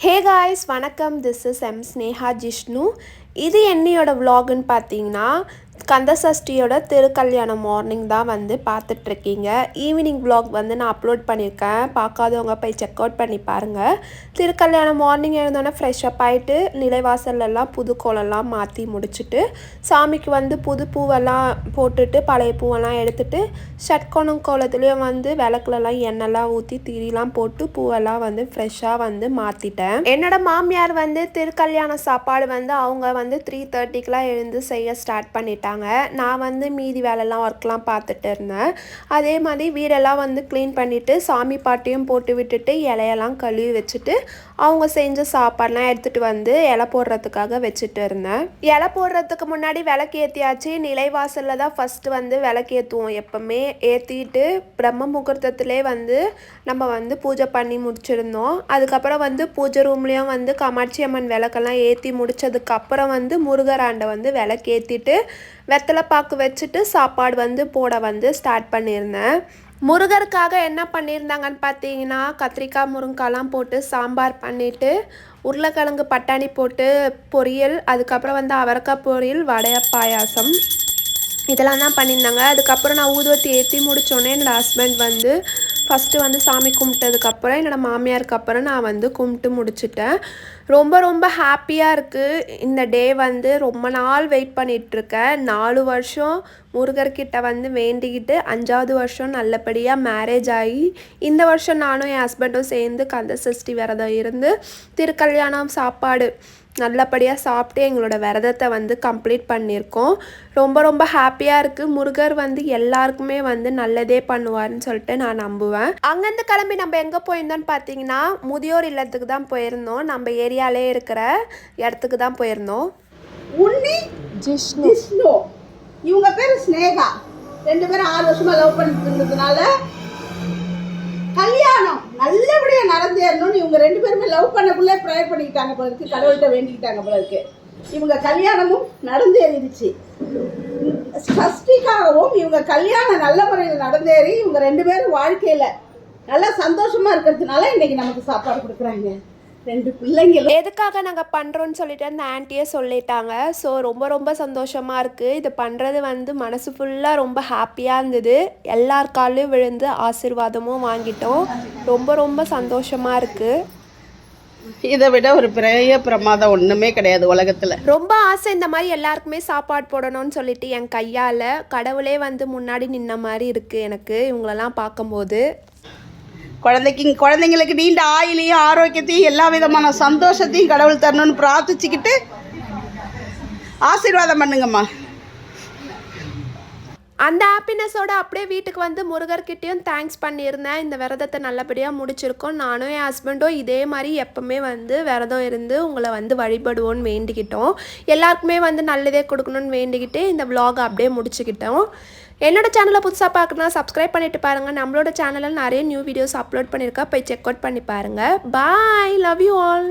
ஹே guys வணக்கம். This is M Sneha Jishnu இது என்னையோட விலாகுன்னு பார்த்தீங்கன்னா கந்த சஷ்டியோட திருக்கல்யாணம் மார்னிங் தான் வந்து பார்த்துட்ருக்கீங்க. ஈவினிங் வ்ளாக் வந்து நான் அப்லோட் பண்ணியிருக்கேன். பார்க்காதவங்க போய் செக் அவுட் பண்ணி பாருங்கள் திருக்கல்யாணம் மார்னிங் எழுந்தோன்னே ஃப்ரெஷ்ஷப் ஆகிட்டு நிலைவாசல்லாம் புது கோலம்லாம் மாற்றி முடிச்சுட்டு சாமிக்கு வந்து புது பூவெல்லாம் போட்டுட்டு பழைய பூவெல்லாம் எடுத்துட்டு ஷட்கோணம் கோலத்துலேயும் வந்து விளக்குலலாம் எண்ணெய்லாம் ஊற்றி திரிலாம் போட்டு பூவெல்லாம் வந்து ஃப்ரெஷ்ஷாக வந்து மாற்றிட்டேன் என்னோடய மாமியார் வந்து திருக்கல்யாண சாப்பாடு வந்து அவங்க வந்து த்ரீ தேர்ட்டிக்கெலாம் எழுந்து செய்ய ஸ்டார்ட் பண்ணிட்டாங்க நான் வந்து மீதி வேலைலாம் ஒர்க்லாம் பார்த்துட்டு இருந்தேன். அதே மாதிரி வீடெல்லாம் வந்து க்ளீன் பண்ணிவிட்டு சாமி பாட்டையும் போட்டு விட்டுட்டு இலையெல்லாம் கழுவி வச்சுட்டு அவங்க செஞ்ச சாப்பாடெலாம் எடுத்துகிட்டு வந்து இலை போடுறதுக்காக வச்சுட்டு இருந்தேன். இலை போடுறதுக்கு முன்னாடி விளக்கு ஏற்றியாச்சு நிலைவாசலில் தான் ஃபஸ்ட்டு வந்து விளக்கு ஏற்றுவோம் எப்போவுமே ஏற்றிட்டு பிரம்ம முகூர்த்தத்திலே வந்து நம்ம வந்து பூஜை பண்ணி முடிச்சிருந்தோம். அதுக்கப்புறம் வந்து பூஜை ரூம்லேயும் வந்து காமாட்சி அம்மன் விளக்கெல்லாம் ஏற்றி முடித்ததுக்கப்புறம் வந்து முருகராண்டை வந்து விளக்கு வெத்தலைப்பாக்கு வெத்தலை பாக்கு வச்சுட்டு சாப்பாடு வந்து போட வந்து ஸ்டார்ட் பண்ணியிருந்தேன். முருகருக்காக என்ன பண்ணியிருந்தாங்கன்னு பார்த்தீங்கன்னா கத்திரிக்காய் முருங்காய்லாம் போட்டு சாம்பார் பண்ணிவிட்டு உருளைக்கிழங்கு பட்டாணி போட்டு பொரியல் அதுக்கப்புறம் வந்து அவரக்காய் பொரியல் வடைய பாயாசம். இதெல்லாம் தான் பண்ணியிருந்தாங்க. அதுக்கப்புறம் நான் ஊதுவத்தி ஏற்றி முடித்தோடனே என்னோடய ஹஸ்பண்ட் வந்து ஃபஸ்ட்டு வந்து சாமி கும்பிட்டதுக்கப்புறம் என்னோடய மாமியாருக்கு அப்புறம் நான் வந்து கும்பிட்டு முடிச்சிட்டேன். ரொம்ப ரொம்ப ஹாப்பியாக இருக்குது இந்த டே வந்து ரொம்ப நாள் வெயிட் பண்ணிகிட்ருக்கேன் நாலு வருஷம் முருகர்கிட்ட வந்து வேண்டிக்கிட்டு அஞ்சாவது வருஷம் நல்லபடியாக மேரேஜ் ஆகி இந்த வருஷம் நானும் என் ஹஸ்பண்டும் சேர்ந்து கந்த சஷ்டி விரதம் இருந்து திருக்கல்யாணம் சாப்பாடு நல்லபடியாக சாப்பிட்டு எங்களோட விரதத்தை வந்து கம்ப்ளீட் பண்ணியிருக்கோம். ரொம்ப ரொம்ப ஹாப்பியாக இருக்குது முருகர் வந்து எல்லாருக்குமே வந்து நல்லதே பண்ணுவார்னு சொல்லிட்டு நான் நம்புவேன். அங்கேருந்து கிளம்பி நம்ம எங்கே போயிருந்தோம்னு பார்த்தீங்கன்னா முதியோர் இல்லத்துக்கு தான் போயிருந்தோம். நம்ம ஏரியாலே இருக்கிற இடத்துக்கு தான் போயிருந்தோம். உன்னி ஜிஷ்ணு. விஷ்ணு இவங்க பேரு ஸ்னேகா ரெண்டு பேரும் ஆறு வருஷமா லவ் பண்ணிட்டு இருந்ததுனால கல்யாணம். நல்லபடியா நடந்தேறணும்னு இவங்க ரெண்டு பேருமே லவ் பண்ணக்குள்ளே ப்ரேயர் பண்ணிக்கிட்டாங்க போல இருக்கு. கடவுள்கிட்ட வேண்டிக்கிட்டாங்க போல இருக்கு. இவங்க கல்யாணமும் நடந்தேறிடுச்சு. சஷ்டிக்காகவும் இவங்க கல்யாணம் நல்ல முறையில் நடந்தேறி இவங்க ரெண்டு பேரும் வாழ்க்கையில் நல்லா சந்தோஷமாக இருக்கிறதுனால இன்னைக்கு நமக்கு சாப்பாடு கொடுக்குறாங்க. ரெண்டு பிள்ளைங்களும். எதுக்காக நாங்கள் பண்ணுறோன்னு சொல்லிட்டு அந்த ஆன்ட்டியே சொல்லிட்டாங்க. ஸோ ரொம்ப ரொம்ப சந்தோஷமாக இருக்குது இது பண்ணுறது வந்து மனசு ஃபுல்லாக ரொம்ப ஹாப்பியாக இருந்தது. எல்லார் காலையும் விழுந்து ஆசீர்வாதமும் வாங்கிட்டோம். ரொம்ப ரொம்ப சந்தோஷமாக இருக்குது இதை விட ஒரு பெரிய பிரமாதம் ஒண்ணுமே கிடையாது உலகத்துல. ரொம்ப ஆசை இந்த மாதிரி எல்லாருக்குமே சாப்பாடு போடணும்னு சொல்லிட்டு என் கையால் கடவுளே வந்து முன்னாடி நின்ன மாதிரி இருக்குது எனக்கு இவங்களெல்லாம் பார்க்கும்போது. குழந்தைக்கு குழந்தைங்களுக்கு நீண்ட ஆயிலையும் ஆரோக்கியத்தையும் எல்லா விதமான சந்தோஷத்தையும் கடவுள் தரணும்னு பிரார்த்திச்சுக்கிட்டு ஆசீர்வாதம் பண்ணுங்கம்மா. அந்த ஹாப்பினஸோட அப்படியே வீட்டுக்கு வந்து முருகர்கிட்டையும் தேங்க்ஸ் பண்ணியிருந்தேன். இந்த விரதத்தை நல்லபடியாக முடிச்சிருக்கோம். நானும் என் ஹஸ்பண்டும் இதே மாதிரி எப்போவுமே வந்து விரதம் இருந்து உங்களை வந்து வழிபடுவோன்னு வேண்டிக்கிட்டோம். எல்லாருக்குமே வந்து நல்லதே கொடுக்கணும்னு வேண்டிக்கிட்டு இந்த விலாக் அப்படியே முடிச்சுக்கிட்டோம். என்னோட சேனலை புதுசாக பார்க்கணும்னா சப்ஸ்கிரைப் பண்ணிட்டு பாருங்கள் நம்மளோட சேனலில் நிறைய நியூ வீடியோஸ் அப்லோட் பண்ணியிருக்கா போய் செக் அவுட் பண்ணி பாருங்கள் பாய் லவ் யூ ஆல்